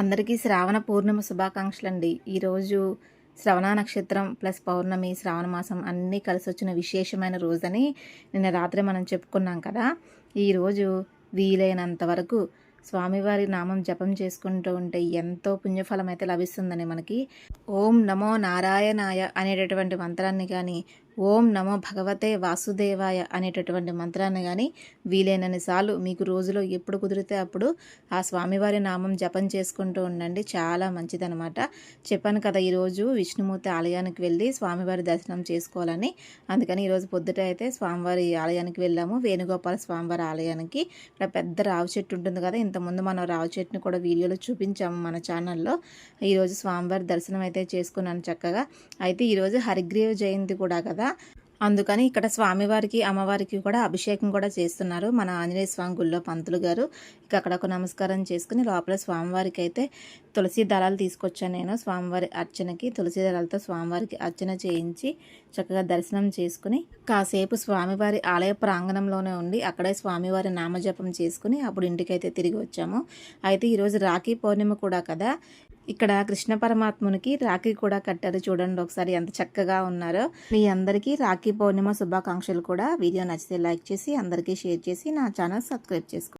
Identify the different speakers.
Speaker 1: అందరికీ శ్రావణ పూర్ణిమ శుభాకాంక్షలు అండి ఈరోజు శ్రవణ నక్షత్రం ప్లస్ పౌర్ణమి శ్రావణ మాసం అన్నీ కలిసి వచ్చిన విశేషమైన రోజని నిన్న రాత్రి మనం చెప్పుకున్నాం కదా. ఈరోజు వీలైనంత వరకు స్వామివారి నామం జపం చేసుకుంటూ ఉంటే ఎంతో పుణ్యఫలం అయితే లభిస్తుందని మనకి. ఓం నమో నారాయణాయ అనేటటువంటి మంత్రాన్ని కానీ ఓం నమో భగవతే వాసుదేవాయ అనేటటువంటి మంత్రాన్ని కానీ వీలైనన్ని సార్లు మీకు రోజులో ఎప్పుడు కుదిరితే అప్పుడు ఆ స్వామివారి నామం జపం చేసుకుంటూ ఉండండి. చాలా మంచిదనమాట చెప్పాను కదా ఈరోజు విష్ణుమూర్తి ఆలయానికి వెళ్ళి స్వామివారి దర్శనం చేసుకోవాలని. అందుకని ఈరోజు పొద్దుట అయితే స్వామివారి ఆలయానికి వెళ్ళాము. వేణుగోపాల స్వామివారి ఆలయానికి. ఇక్కడ పెద్ద రావు చెట్టు ఉంటుంది కదా ఇంతకుముందు మనం రావు చెట్టుని కూడా వీడియోలో చూపించాము మన ఛానల్లో. ఈరోజు స్వామివారి దర్శనం అయితే చేసుకున్నాను చక్కగా. అయితే ఈరోజు హరిగ్రీవ జయంతి కూడా కదా అందుకని ఇక్కడ స్వామివారికి అమ్మవారికి కూడా అభిషేకం కూడా చేస్తున్నారు మన ఆంజనేయ స్వామి గుళ్ళో పంతులు గారు. ఇక అక్కడ ఒక నమస్కారం చేసుకుని లోపల స్వామివారికి అయితే తులసి దళాలు తీసుకొచ్చాను నేను. స్వామివారి అర్చనకి తులసి దళాలతో స్వామివారికి అర్చన చేయించి చక్కగా దర్శనం చేసుకుని కాసేపు స్వామివారి ఆలయ ప్రాంగణంలోనే ఉండి అక్కడే స్వామివారి నామజపం చేసుకుని అప్పుడు ఇంటికైతే తిరిగి వచ్చాము. అయితే ఈరోజు రాఖీ పౌర్ణిమ కూడా కదా. ఇక్కడ కృష్ణ పరమాత్మునికి రాఖీ కూడా కట్టారు చూడండి ఒకసారి ఎంత చక్కగా ఉన్నారో. మీ అందరికీ రాఖీ పౌర్ణిమ శుభాకాంక్షలు కూడా. వీడియో నచ్చితే లైక్ చేసి అందరికీ షేర్ చేసి నా ఛానల్ సబ్స్క్రైబ్ చేసుకోండి.